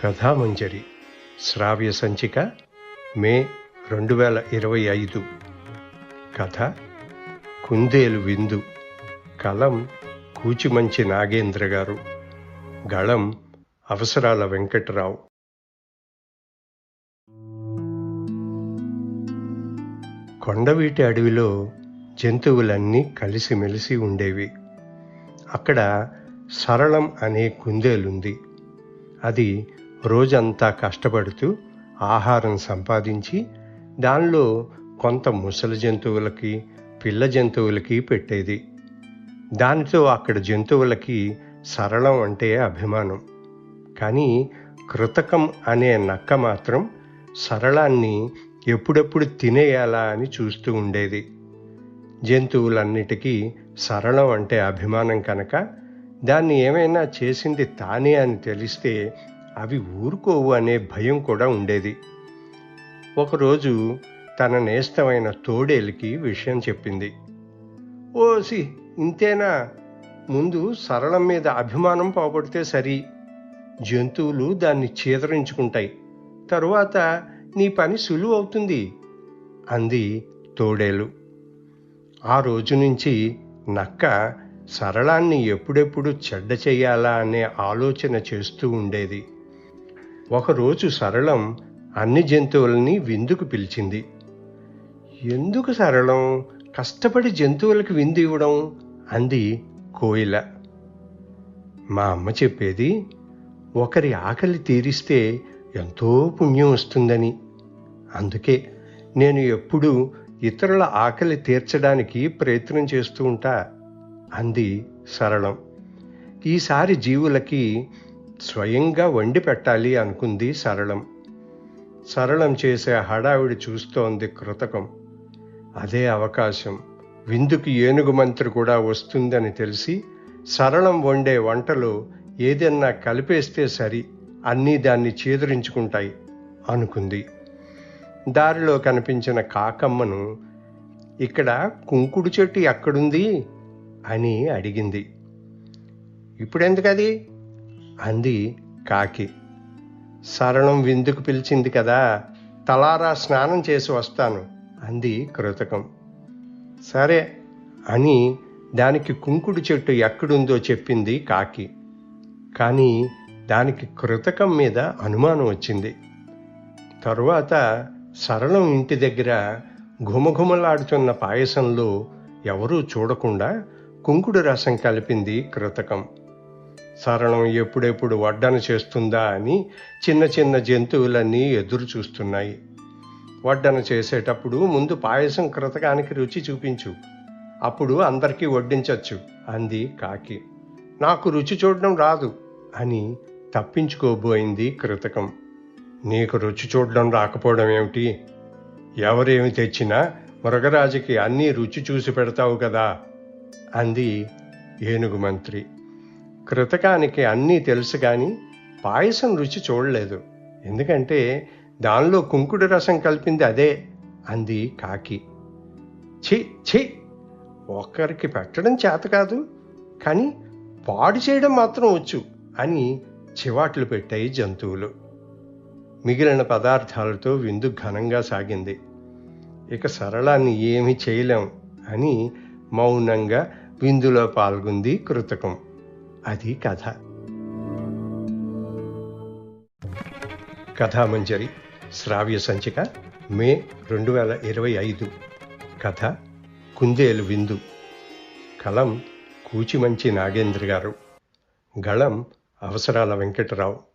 కథామంజరి శ్రావ్య సంచిక మే రెండు వేల ఇరవై ఐదు. కథ కుందేలు విందు. కలం కూచిమంచి నాగేంద్ర గారు. గళం అవసరాల వెంకట్రావు. కొండవీటి అడవిలో జంతువులన్నీ కలిసిమెలిసి ఉండేవి. అక్కడ సరళం అనే కుందేలుంది. అది రోజంతా కష్టపడుతూ ఆహారం సంపాదించి దానిలో కొంత ముసలి జంతువులకి పిల్ల జంతువులకి పెట్టేది. దానితో అక్కడ జంతువులకి సరళం అంటే అభిమానం. కానీ కృతకం అనే నక్క మాత్రం సరళాన్ని ఎప్పుడెప్పుడు తినేయాలా అని చూస్తూ ఉండేది. జంతువులన్నిటికీ సరళం అంటే అభిమానం కనుక దాన్ని ఏమైనా చేసింది తానే అని తెలిస్తే అవి ఊరుకోవు అనే భయం కూడా ఉండేది. ఒకరోజు తన నేస్తమైన తోడేలికి విషయం చెప్పింది. ఓసి ఇంతేనా? ముందు సరళం మీద అభిమానం పోగొడితే సరి. జంతువులు దాన్ని చీదరించుకుంటాయి. తరువాత నీ పని సులువు అవుతుంది అంది తోడేలు. ఆ రోజు నుంచి నక్క సరళాన్ని ఎప్పుడెప్పుడు చెడ్డ చెయ్యాలా అనే ఆలోచన చేస్తూ ఉండేది. ఒకరోజు సరళం అన్ని జంతువులని విందుకు పిలిచింది. ఎందుకు సరళం? కష్టపడి జంతువులకు విందు ఇవ్వడం? అంది కోయిల. మా అమ్మ చెప్పేది ఒకరి ఆకలి తీరిస్తే ఎంతో పుణ్యం వస్తుందని. అందుకే నేను ఎప్పుడూ ఇతరుల ఆకలి తీర్చడానికి ప్రయత్నం చేస్తూ ఉంటా అంది సరళం. ఈసారి జీవులకి స్వయంగా వండి పెట్టాలి అనుకుంది సరళం. సరళం చేసే హడావిడి చూస్తోంది కృతకం. అదే అవకాశం. విందుకి ఏనుగు మంత్రి కూడా వస్తుందని తెలిసి సరళం వండే వంటలో ఏదన్నా కలిపేస్తే సరి అన్నీ దాన్ని చేదరించుకుంటాయి అనుకుంది. దారిలో కనిపించిన కాకమ్మను ఇక్కడ కుంకుడు చెట్టు ఎక్కడుంది? అని అడిగింది. ఇప్పుడెందుకది? అంది కాకి. శరణం విందుకు పిలిచింది కదా తలారా స్నానం చేసి వస్తాను అంది కృతకం. సరే అని దానికి కుంకుడు చెట్టు ఎక్కడుందో చెప్పింది కాకి. కానీ దానికి కృతకం మీద అనుమానం వచ్చింది. తరువాత సరళం ఇంటి దగ్గర ఘుమఘుమలాడుతున్న పాయసంలో ఎవరూ చూడకుండా కుంకుడు రసం కలిపింది కృతకం. సరణం ఎప్పుడెప్పుడు వడ్డన చేస్తుందా అని చిన్న చిన్న జంతువులన్నీ ఎదురు చూస్తున్నాయి. వడ్డన చేసేటప్పుడు ముందు పాయసం కృతకానికి రుచి చూపించు. అప్పుడు అందరికీ వడ్డించవచ్చు అంది కాకి. నాకు రుచి చూడడం రాదు అని తప్పించుకోబోయింది కృతకం నీకు రుచి చూడడం రాకపోవడం ఏమిటి? ఎవరేమి తెచ్చినా మృగరాజుకి అన్నీ రుచి చూసి పెడతావు కదా అంది ఏనుగు మంత్రి. కృతకానికి అన్నీ తెలుసు కానీ పాయసం రుచి చూడలేదు. ఎందుకంటే దానిలో కుంకుడు రసం కలిపింది అదే అంది కాకి. ఛీ ఛీ! ఒక్కరికి పెట్టడం చేత కాదు కానీ పాడు చేయడం మాత్రం వచ్చు అని చివాట్లు పెట్టాయి జంతువులు. మిగిలిన పదార్థాలతో విందు ఘనంగా సాగింది. ఇక సరళాన్ని ఏమీ చేయలేం అని మౌనంగా విందులో పాల్గొంది కృతకం. అది కథ. కథామంజరి శ్రావ్య సంచిక మే రెండు వేల ఇరవై ఐదు. కథ కుందేలు విందు. కలం కూచిమంచి నాగేంద్ర గారు. గళం అవసరాల వెంకటరావు.